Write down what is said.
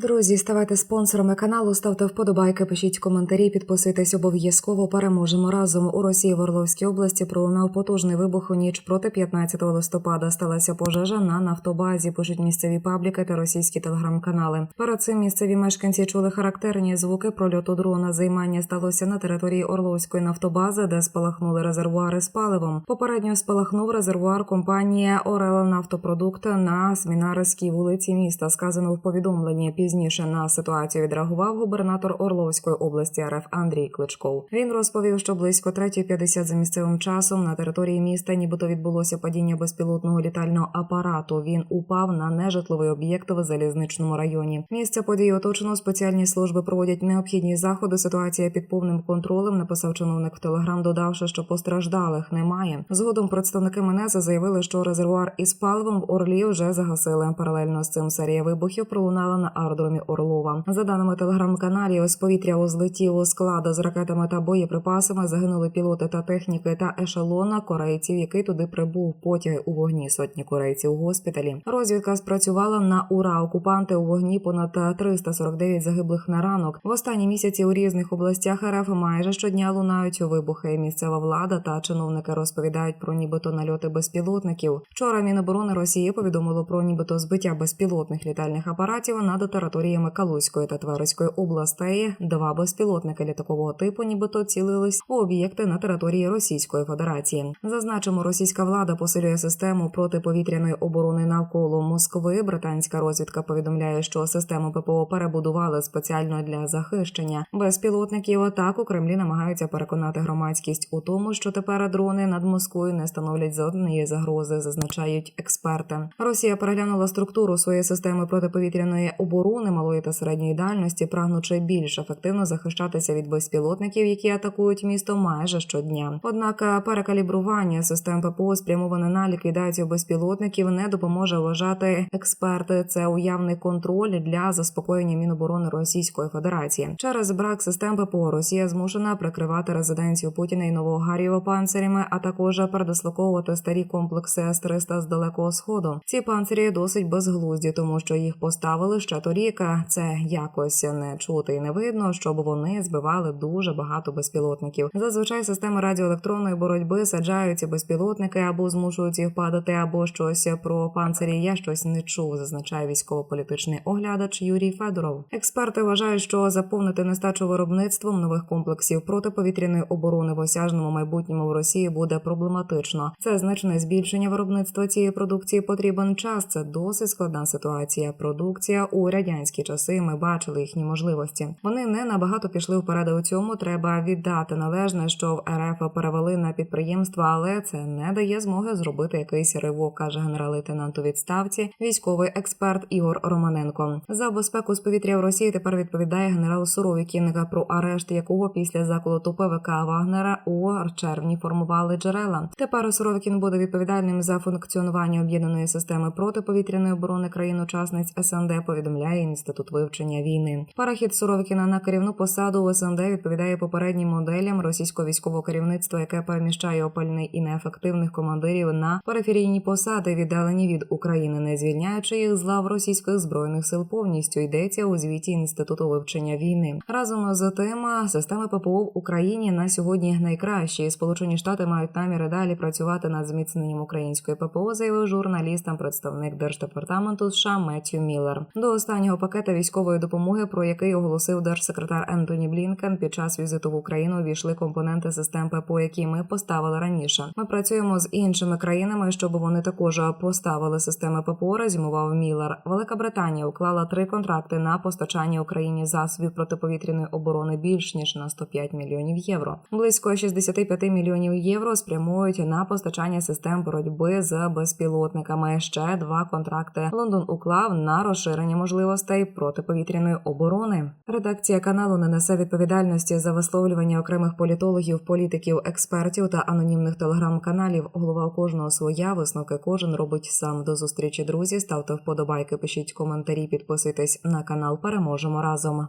Друзі, ставайте спонсорами каналу, ставте вподобайки, пишіть коментарі, підписуйтесь обов'язково. Переможемо разом. У Росії в Орловській області пролунав потужний вибух у ніч проти 15 листопада. Сталася пожежа на нафтобазі. Пишуть місцеві пабліки та російські телеграм-канали. Перед цим місцеві мешканці чули характерні звуки прольоту дрона. Займання сталося на території Орловської нафтобази, де спалахнули резервуари з паливом. Попередньо спалахнув резервуар компанії Орел Нафтопродукт на Смінарській вулиці міста. Сказано в повідомленні. Пізніше на ситуацію відреагував губернатор Орловської області РФ Андрій Кличков. Він розповів, що близько 3.50 за місцевим часом на території міста, нібито відбулося падіння безпілотного літального апарату. Він упав на нежитловий об'єкт в залізничному районі. Місце події оточено. Спеціальні служби проводять необхідні заходи. Ситуація під повним контролем. Написав чиновник в телеграм, додавши, що постраждалих немає. Згодом представники МНС заявили, що резервуар із паливом в Орлі вже загасили. Паралельно з цим серія вибухів пролунала на аеродромі Орлова. За даними телеграм-каналів, з повітря узлетіло складу з ракетами та боєприпасами. Загинули пілоти та техніки та ешелона корейців, який туди прибув. Потяги у вогні сотні корейців у госпіталі. Розвідка спрацювала на ура. Окупанти у вогні понад 349 загиблих на ранок. В останні місяці у різних областях РФ майже щодня лунають вибухи. Місцева влада та чиновники розповідають про нібито нальоти безпілотників. Вчора Міноборони Росії повідомило про нібито збиття безпілотних літальних апаратів над територіями Калузької та Тверської областей. Два безпілотники літакового типу, нібито цілились у об'єкти на території Російської Федерації. Зазначимо, російська влада посилює систему протиповітряної оборони навколо Москви. Британська розвідка повідомляє, що систему ППО перебудували спеціально для захищення безпілотників. Так у Кремлі намагаються переконати громадськість у тому, що тепер дрони над Москвою не становлять жодної загрози, зазначають експерти. Росія переглянула структуру своєї системи протиповітряної оборони малої та середньої дальності, прагнучи більш ефективно захищатися від безпілотників, які атакують місто майже щодня. Однак перекалібрування систем ППО спрямоване на ліквідацію безпілотників не допоможе вважати експерти. Це уявний контроль для заспокоєння Міноборони Російської Федерації. Через брак систем ППО Росія змушена прикривати резиденцію Путіна і Новогарєва панцирями, а також передислоковувати старі комплекси С-300 з далекого сходу. Ці панцирі досить безглузді, тому що їх поставили ще торік. Це якось не чути і не видно, щоб вони збивали дуже багато безпілотників. Зазвичай системи радіоелектронної боротьби саджають безпілотники або змушують їх падати, або щось про панцирі. Я щось не чув, зазначає військово-політичний оглядач Юрій Федоров. Експерти вважають, що заповнити нестачу виробництвом нових комплексів протиповітряної оборони в осяжному майбутньому в Росії буде проблематично. Це значне збільшення виробництва цієї продукції потрібен час. Це досить складна ситуація. Продукція у радянські часи ми бачили їхні можливості. Вони не набагато пішли вперед у цьому. Треба віддати належне, що в РФ перевели на підприємства, але це не дає змоги зробити якийсь ривок, каже генерал-лейтенант у відставці, військовий експерт Ігор Романенко. За безпеку з повітря в Росії тепер відповідає генерал Суровікін, про арешт якого після заколоту ПВК Вагнера у червні формували джерела. Тепер Суровікін буде відповідальним за функціонування об'єднаної системи протиповітряної оборони країн-учасниць СНД. Повідомляє інститут вивчення війни. Перехід Суровікіна на керівну посаду у СНД відповідає попереднім моделям російського військового керівництва, яке переміщає опальний і неефективних командирів на периферійні посади, віддалені від України, не звільняючи їх з лав російських збройних сил повністю йдеться у звіті інституту вивчення війни. Разом з тим, системи ППО в Україні на сьогодні найкращі. Сполучені Штати мають наміри далі працювати над зміцненням української ППО, заявив журналістам представник держдепартаменту США Меттью Міллер. До останнього пакета військової допомоги, про який оголосив держсекретар Ентоні Блінкен під час візиту в Україну, увійшли компоненти систем ППО, які ми поставили раніше. Ми працюємо з іншими країнами, щоб вони також поставили системи ППО. Резюмував Міллер. Велика Британія уклала три контракти на постачання Україні засобів протиповітряної оборони більш ніж на 105 мільйонів євро. Близько 65 мільйонів євро спрямують на постачання систем боротьби з безпілотниками. Ще два контракти Лондон уклав на розширення можливостей протиповітряної оборони. Редакція каналу не несе відповідальності за висловлювання окремих політологів, політиків, експертів та анонімних телеграм-каналів. Голова кожного своя висновки кожен робить сам. До зустрічі, друзі. Ставте вподобайки, пишіть коментарі, підписуйтесь на канал. Переможемо разом.